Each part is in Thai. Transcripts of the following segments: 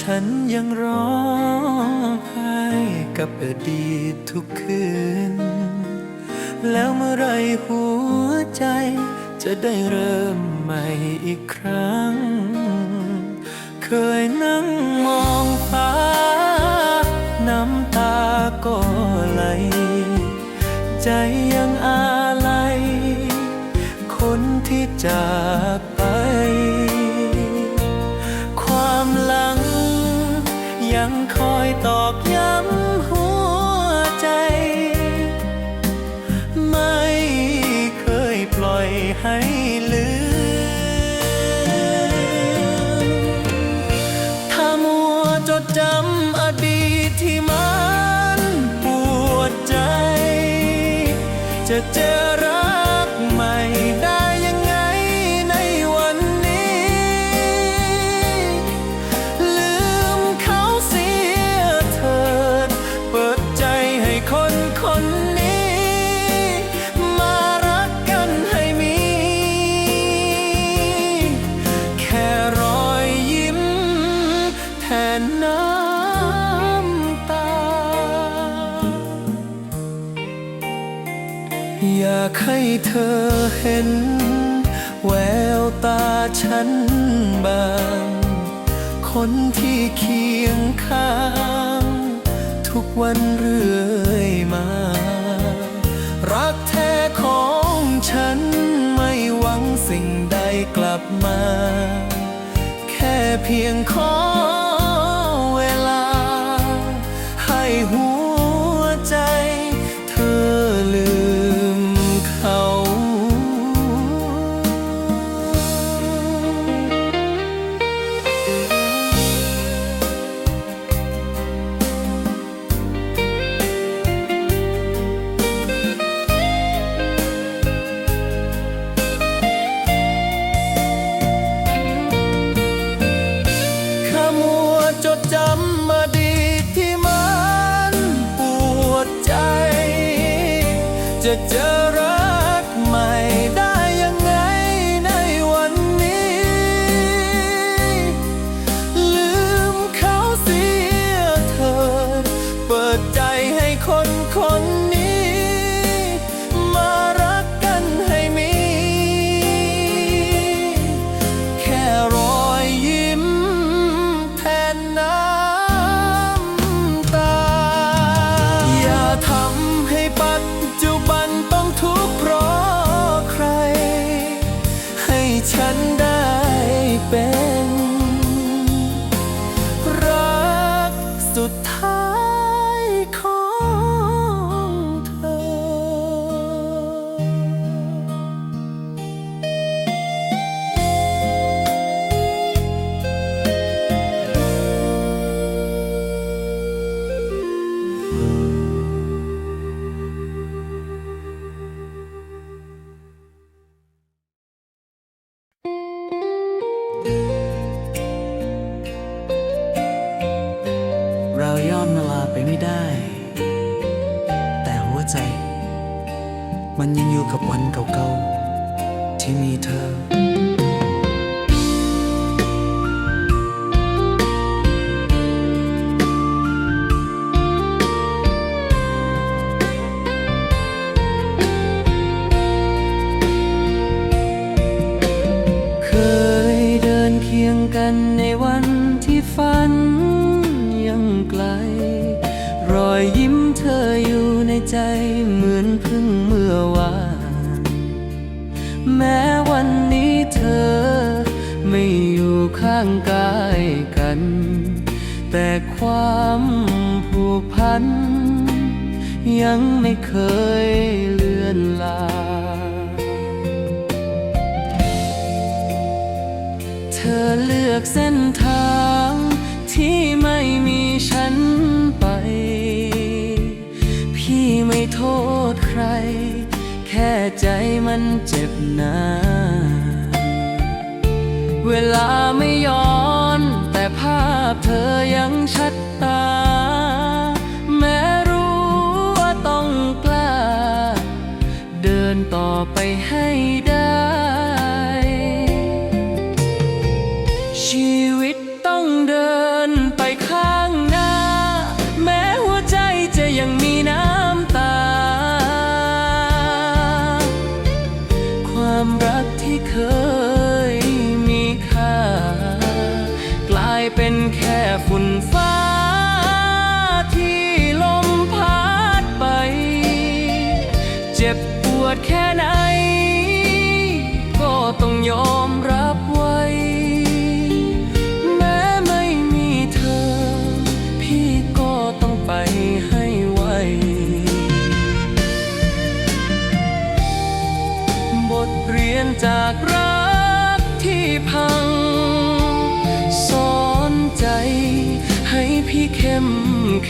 ฉันยังร้องไห้กับอดีตทุกคืน แล้วเมื่อไรหัวใจจะได้เริ่มใหม่อีกครั้ง เคยนั่งมองฟ้า น้ำตาก็ไหล ใจยังอาลัย คนที่จาก ยังคอยตอกย้ำหัวใจ ไม่เคยปล่อยให้ลืมากให้เธอเห็น แววตาฉันบาง คนที่เคียงข้าง ทุกวันเรื่อยมา รักแท้ของฉันไม่หวังสิ่งใดกลับมา แค่เพียงขอ ใจ มันยังอยู่กับวันเก่าๆ ที่มีเธอเคยเดินเคียงกันในวันที่ฝัน ใจเหมือนเพึ่งเมื่อวาน แม้วันนี้เธอไม่อยู่ข้างกายกัน แต่ความผูกพัน ยังไม่เคยเลือนลา เธอเลือกเส้นท ใคร แค่ใจมันเจ็บนานเวลาไม่ย้อน แต่ภาพเธอยังชัดตา แม้รู้ว่าต้องกล้า เดินต่อไปห ฝุ่นฟ้า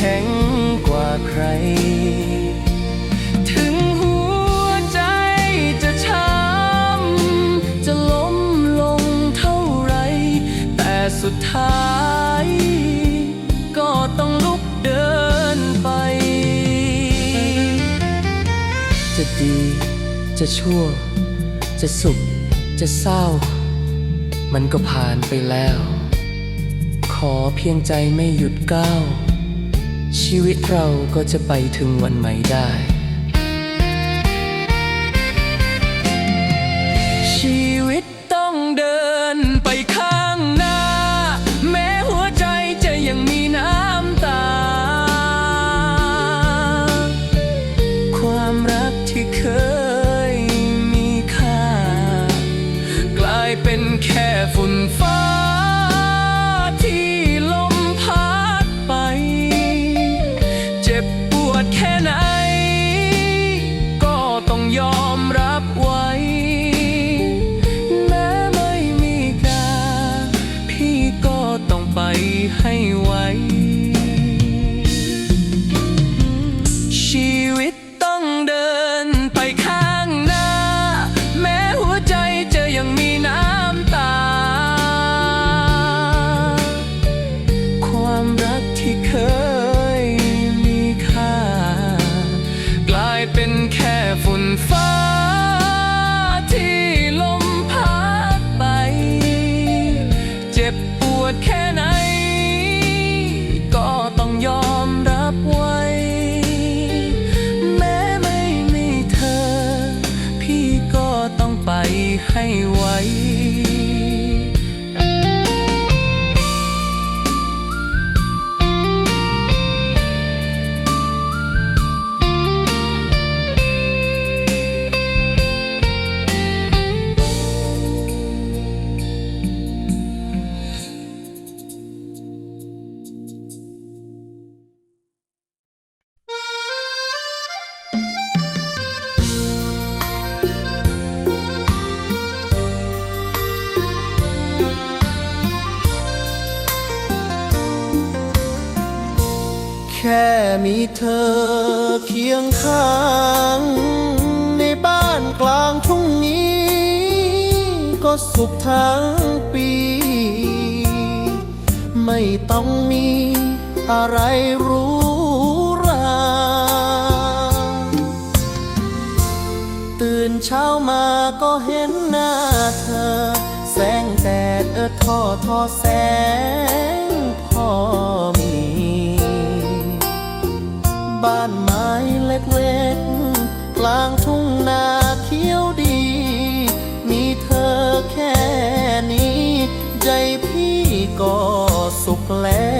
แข็งกว่าใคร ถึงหัวใจจะช้ำจะล้มลงเท่าไร แต่สุดท้าย ก็ต้องลุกเดินไป จะดีจะชั่ว จะสุข จะเศร้า มันก็ผ่านไปแล้ว ขอเพียงใจไม่หยุดก้าว ชีวิตเราก็จะไปถึงวันใหม่ได้ มีเธอเคียงข้าง ในบ้านกลางทุ่งนี้ ก็สุขทั้งปี ไม่ต้องมีอะไรรู้ราตื่นเช้ามาก็เห็นหน้าเธอ แสงแดดเออทอทอแสงพอม บ้านไม้เล็กๆกลางทุ่งนาเขียวดี มีเธอแค่นี้ ใจพี่ก็สุขแล้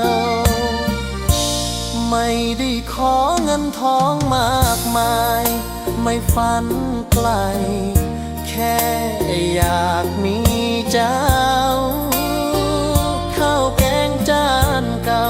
ว ไม่ได้ขอเงินทองมากมาย ไม่ฝันไกล แค่อยากมีเจ้าข้าวแกงจานเก่า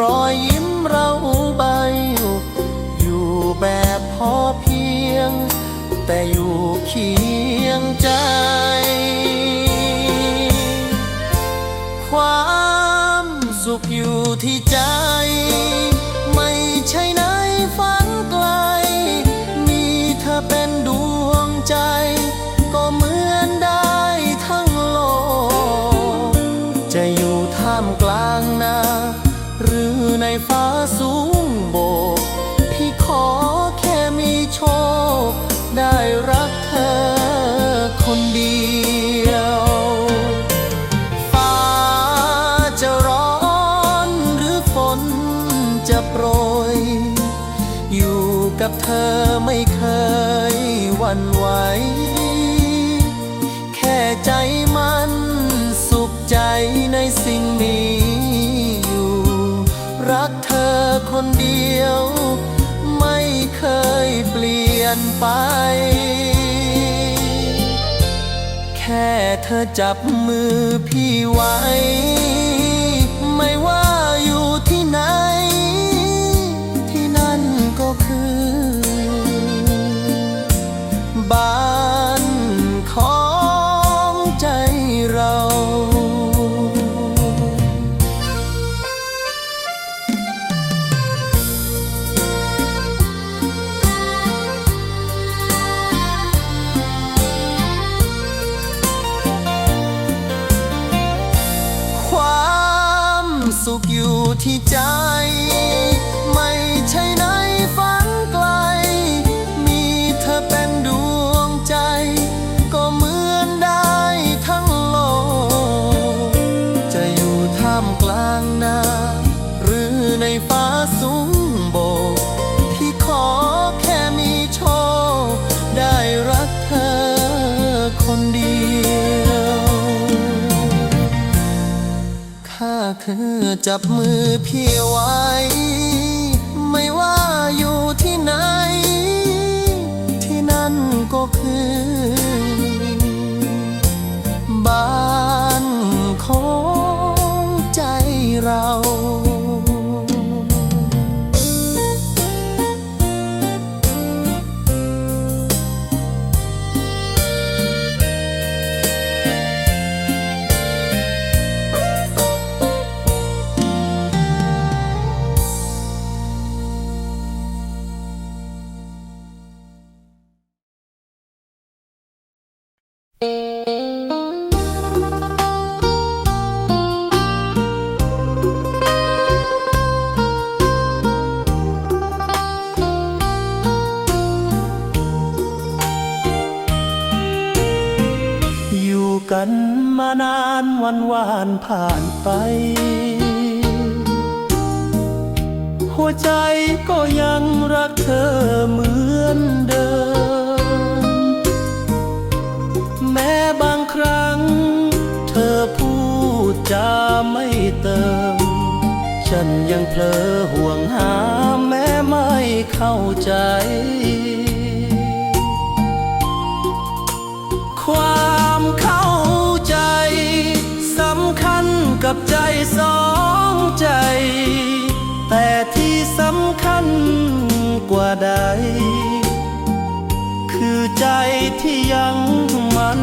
รอยยิ้มเราใบอยู่แบบพอเพียง แต่อยู่เคียงใจ ความสุขอยู่ที่ใจ ไม่ใช่นะ ไป แค่เธอจับมือพี่ไว้ ไม่ว่าอยู่ที่ไหน จับมือพี่ไว้ ไม่ว่าอยู่ที่ไหน ที่นั่นก็คือ บ้านของใจเรา จาไม่เติม ฉันยังเผลอห่วงหาแม้ไม่เข้าใจ ความเข้าใจสำคัญกับใจสองใจ แต่ที่สำคัญกว่าใด คือใจที่ยังมั่น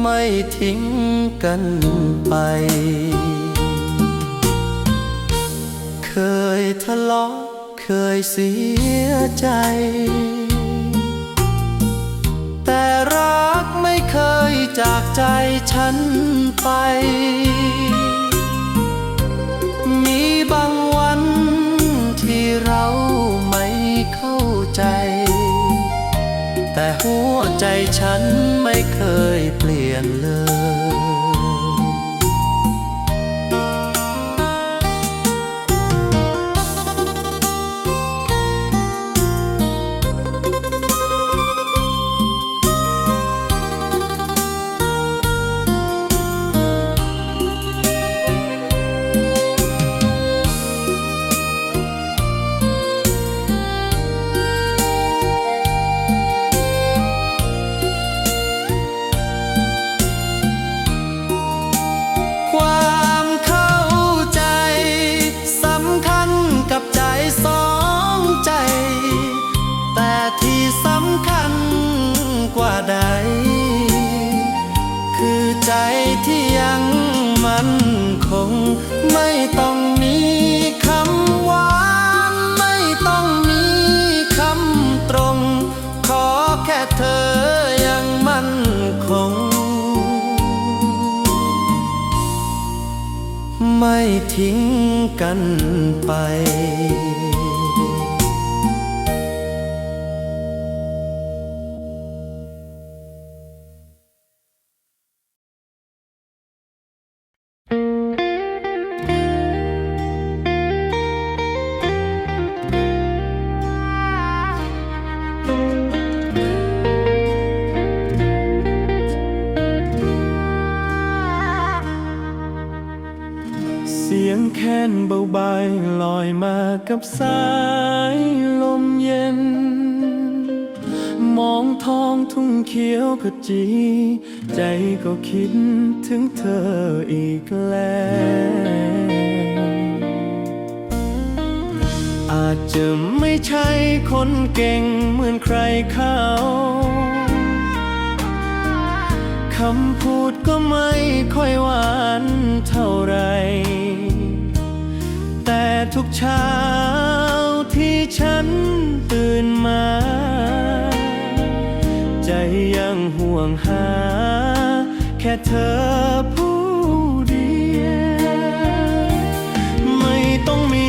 ไม่ทิ้งกันไป เคยทะเลาะเคยเสียใจ แต่รักไม่เคยจากใจฉันไป มีบางวันที่เราไม่เข้าใจ แต่หัวใจฉันไม่เคยเปลี่ยนเลย ไม่ทิ้งกันไป คิดถึงเธออีกแล้ว อาจจะไม่ใช่คนเก่งเหมือนใครเขาคำพูดก็ไม่ค่อยหวานเท่าไร แต่ทุกเช้าที่ฉันตื่นมา ใจยังห่วงหา แค่เธอผู้เดียวไม่ต้องมี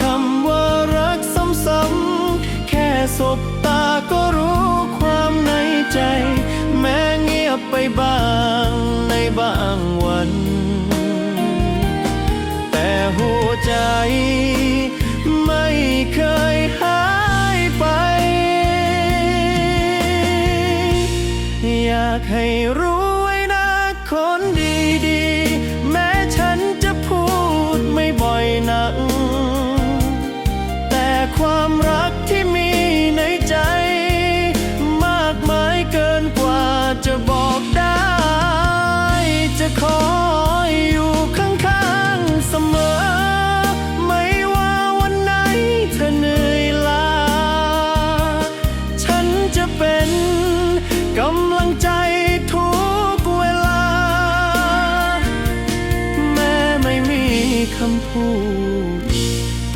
คำว่ารักซ้ำๆแค่สบตาก็รู้ความในใจ แม้เงียบไปบ้างในบางวัน แต่หัวใจไม่เคยหาย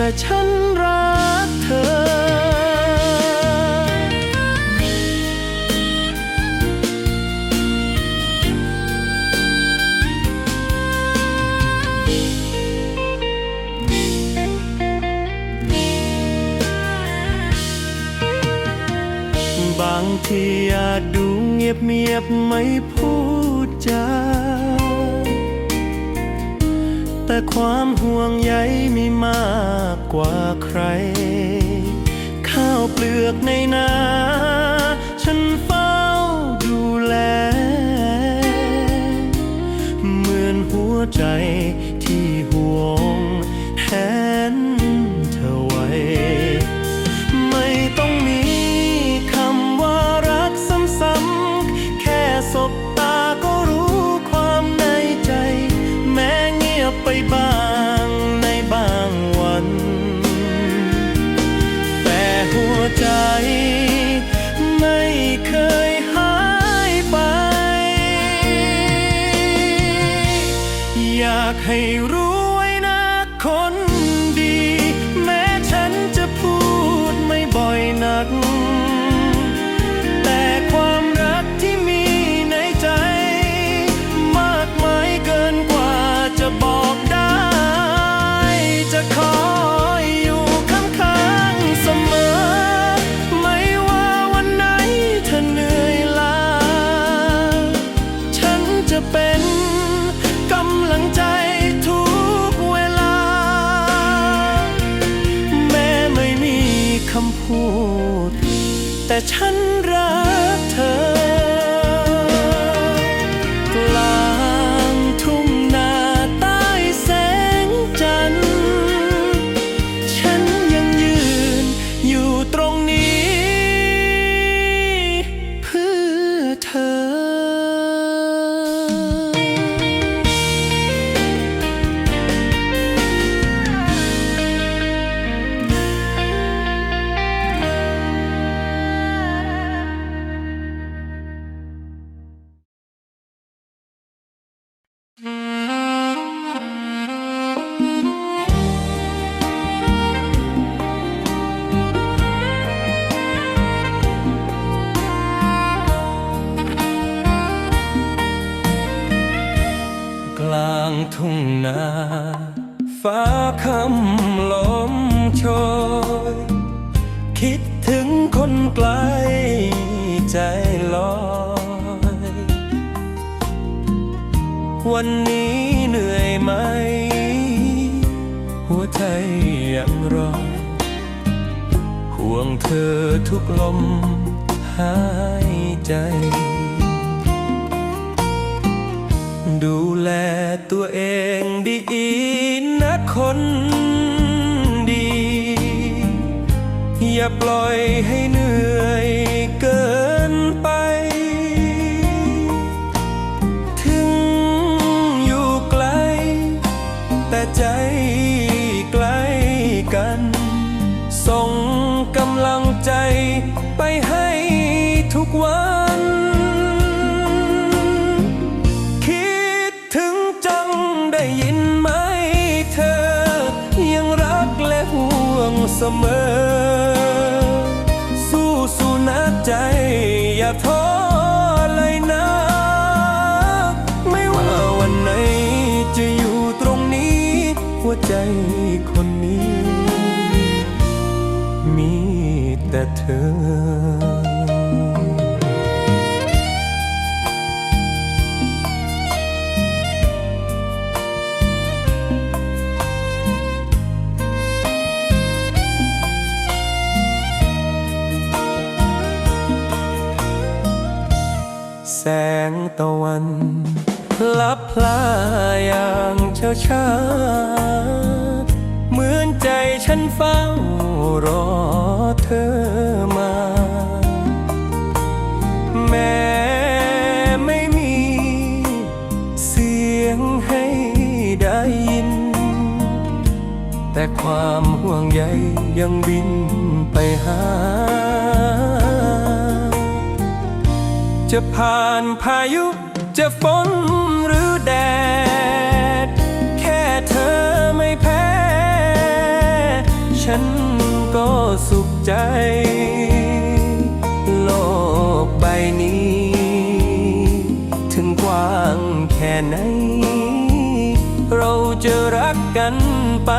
แต่ฉันรักเธอบางทีอาจดูเงียบเงียบไม่พูดจา ความห่วงใยมีมากกว่าใคร ข้าวเปลือกในนา ฉันเฝ้าดูแล เหมือนหัวใจที่ห่วงแห ธอทุกลมหายใจ ดูแลตัวเองดีนะคนดี อย่าปล่อยให้เหนื่อย เสมอ สู้สู้นะใจอย่าท้อเลยนะ ไม่ว่าวันไหนจะอยู่ตรงนี้ หัวใจคนนี้ มีแต่เธอ ตะวันลับพลาอย่างเช้าช้าเหมือนใจฉันเฝ้ารอเธอมา แม้ไม่มีเสียงให้ได้ยิน แต่ความห่วงใยยังบินไปหา จะผ่านพายุ จะฝนหรือแดด แค่เธอไม่แพ้ ฉันก็สุขใจ โลกใบนี้ ถึงกว้างแค่ไหน เราจะรักกันไป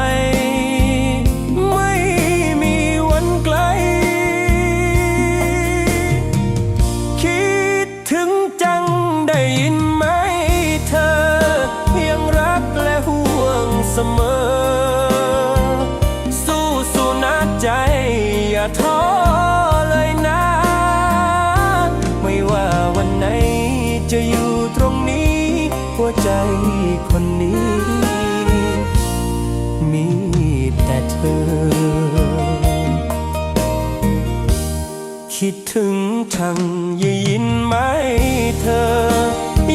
ธอ คิดถึงชังยยินไหมเธอ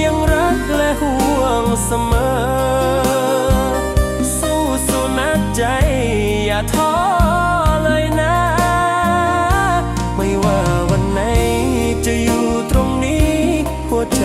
ยังรักและห่วงเสมอ สู้สู้นะใจอย่าท้อเลยนะ ไม่ว่าวันไหนจะอยู่ตรงนี้หัวใจ